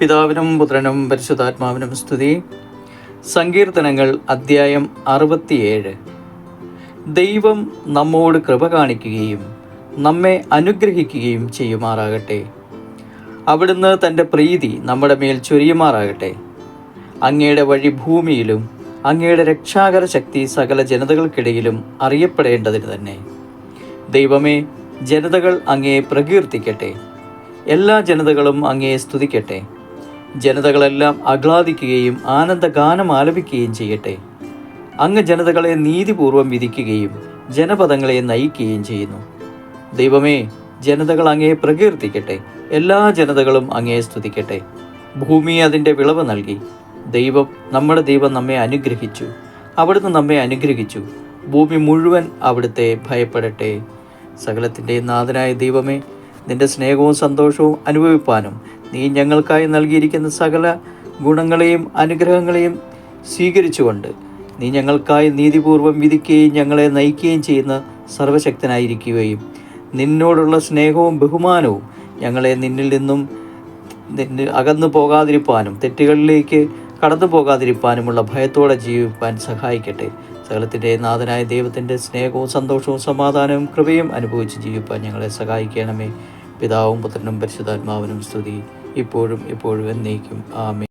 പിതാവിനും പുത്രനും പരിശുദ്ധാത്മാവിനും സ്തുതി. സങ്കീർത്തനങ്ങൾ അദ്ധ്യായം അറുപത്തിയേഴ്. ദൈവം നമ്മോട് കൃപ കാണിക്കുകയും നമ്മെ അനുഗ്രഹിക്കുകയും ചെയ്യുമാറാകട്ടെ. അവിടുന്ന് തന്റെ പ്രീതി നമ്മുടെ മേൽ ചൊരിയുമാറാകട്ടെ. അങ്ങയുടെ വഴി ഭൂമിയിലും അങ്ങയുടെ രക്ഷാകര ശക്തി സകല ജനതകൾക്കിടയിലും അറിയപ്പെടേണ്ടതിന് തന്നെ. ദൈവമേ ജനതകൾ അങ്ങയെ പ്രകീർത്തിക്കട്ടെ. എല്ലാ ജനതകളും അങ്ങയെ സ്തുതിക്കട്ടെ. ജനതകളെല്ലാം ആഹ്ലാദിക്കുകയും ആനന്ദഗാനം ആലപിക്കുകയും ചെയ്യട്ടെ. അങ്ങ് ജനതകളെ നീതിപൂർവം വിധിക്കുകയും ജനപദങ്ങളെ നയിക്കുകയും ചെയ്യുന്നു. ദൈവമേ ജനതകൾ അങ്ങയെ പ്രകീർത്തിക്കട്ടെ. എല്ലാ ജനതകളും അങ്ങയെ സ്തുതിക്കട്ടെ. ഭൂമി അതിന്റെ വിളവ് നൽകി. ദൈവം നമ്മുടെ ദൈവം നമ്മെ അനുഗ്രഹിച്ചു. അവിടുന്ന് നമ്മെ അനുഗ്രഹിച്ചു. ഭൂമി മുഴുവൻ അവിടുത്തെ ഭയപ്പെടട്ടെ. സകലത്തിന്റെ നാഥനായ ദൈവമേ നിന്റെ സ്നേഹവും സന്തോഷവും അനുഭവിപ്പാനും നീ ഞങ്ങൾക്കായി നൽകിയിരിക്കുന്ന സകല ഗുണങ്ങളെയും അനുഗ്രഹങ്ങളെയും സ്വീകരിച്ചുകൊണ്ട് നീ ഞങ്ങൾക്കായി നീതിപൂർവം വിധിക്കുകയും ഞങ്ങളെ നയിക്കുകയും ചെയ്യുന്ന സർവശക്തനായിരിക്കുകയും നിന്നോടുള്ള സ്നേഹവും ബഹുമാനവും ഞങ്ങളെ നിന്നിൽ നിന്നും അകന്നു പോകാതിരിപ്പാനും തെറ്റുകളിലേക്ക് കടന്നു പോകാതിരിപ്പാനുമുള്ള ഭയത്തോടെ ജീവിപ്പാൻ സഹായിക്കട്ടെ. സകലത്തിന്റെ നാഥനായ ദൈവത്തിന്റെ സ്നേഹവും സന്തോഷവും സമാധാനവും കൃപയും അനുഭവിച്ച് ജീവിപ്പാൻ ഞങ്ങളെ സഹായിക്കണമേ. പിതാവും പുത്രനും പരിശുദ്ധാത്മാവിനും സ്തുതി. ഇപ്പോഴും എപ്പോഴും എന്നേക്കും. ആമേ